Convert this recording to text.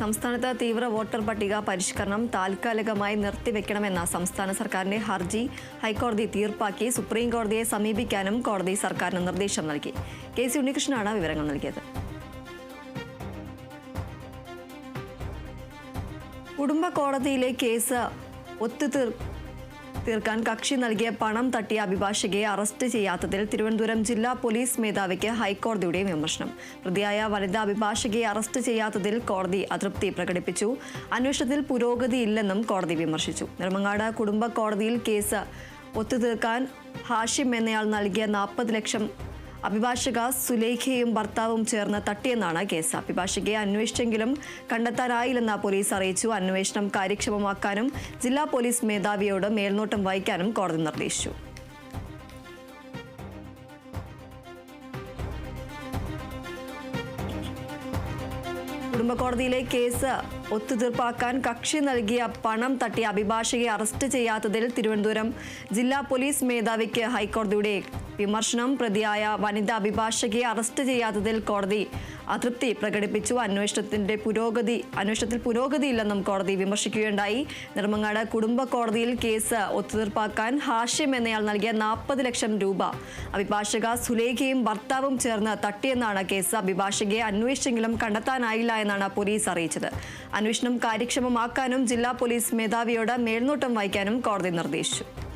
സംസ്ഥാനത്ത് തീവ്ര വോട്ടർ പട്ടിക പരിഷ്കരണം താൽക്കാലികമായി നിർത്തിവെക്കണമെന്ന സംസ്ഥാന സർക്കാരിന്റെ ഹർജി ഹൈക്കോടതി തീർപ്പാക്കി സുപ്രീം കോടതിയെ സമീപിക്കാനും കോടതി സർക്കാരിന് നിർദ്ദേശം നൽകി. കെ സി ഉണ്ണികൃഷ്ണനാണ് വിവരങ്ങൾ നൽകിയത്. കുടുംബ കോടതിയിലെ കേസ് ഒത്തുതീർ തീർക്കാൻ കക്ഷി നൽകിയ പണം തട്ടിയ അഭിഭാഷകയെ അറസ്റ്റ് ചെയ്യാത്തതിൽ തിരുവനന്തപുരം ജില്ലാ പോലീസ് മേധാവിക്ക് ഹൈക്കോടതിയുടെ വിമർശനം. പ്രതിയായ വനിതാ അഭിഭാഷകയെ അറസ്റ്റ് ചെയ്യാത്തതിൽ കോടതി അതൃപ്തി പ്രകടിപ്പിച്ചു. അന്വേഷണത്തിൽ പുരോഗതിയില്ലെന്നും കോടതി വിമർശിച്ചു. നെടുമങ്ങാട് കുടുംബ കോടതിയിൽ കേസ് ഒത്തുതീർക്കാൻ ഹാഷിം എന്നയാൾ നൽകിയ നാൽപ്പത് ലക്ഷം അഭിഭാഷക സുലേഖയും ഭർത്താവും ചേർന്ന് തട്ടിയെന്നാണ് കേസ്. അഭിഭാഷകയെ അന്വേഷിച്ചെങ്കിലും കണ്ടെത്താനായില്ലെന്ന് പോലീസ് അറിയിച്ചു. അന്വേഷണം കാര്യക്ഷമമാക്കാനും ജില്ലാ പോലീസ് മേധാവിയോട് മേൽനോട്ടം വഹിക്കാനും കോടതി നിർദ്ദേശിച്ചു. കുടുംബക്കോടതിയിലെ കേസ് ഒത്തുതീർപ്പാക്കാൻ കക്ഷി നൽകിയ പണം തട്ടി അഭിഭാഷകയെ അറസ്റ്റ് ചെയ്യാത്തതിൽ തിരുവനന്തപുരം ജില്ലാ പോലീസ് മേധാവിക്ക് ഹൈക്കോടതിയുടെ വിമർശനം പ്രതിയായ വനിതാ അഭിഭാഷകയെ അറസ്റ്റ് ചെയ്യാത്തതിൽ കോടതി അതൃപ്തി പ്രകടിപ്പിച്ചു. അന്വേഷണത്തിന്റെ പുരോഗതി അന്വേഷണത്തിൽ പുരോഗതിയില്ലെന്നും കോടതി വിമർശിക്കുകയുണ്ടായി. നെടുമങ്ങാട് കുടുംബ കോടതിയിൽ കേസ് ഒത്തുതീർപ്പാക്കാൻ ഹാഷ്യം എന്നയാൾ നൽകിയ നാൽപ്പത് ലക്ഷം രൂപ. അഭിഭാഷക സുലേഖയും ഭർത്താവും ചേർന്ന് തട്ടിയെന്നാണ് കേസ്. അഭിഭാഷകയെ അന്വേഷിച്ചെങ്കിലും കണ്ടെത്താനായില്ല എന്നാണ് പോലീസ് അറിയിച്ചത്. അന്വേഷണം കാര്യക്ഷമമാക്കാനും ജില്ലാ പോലീസ് മേധാവിയോട് മേൽനോട്ടം വഹിക്കാനും കോടതി നിർദ്ദേശിച്ചു.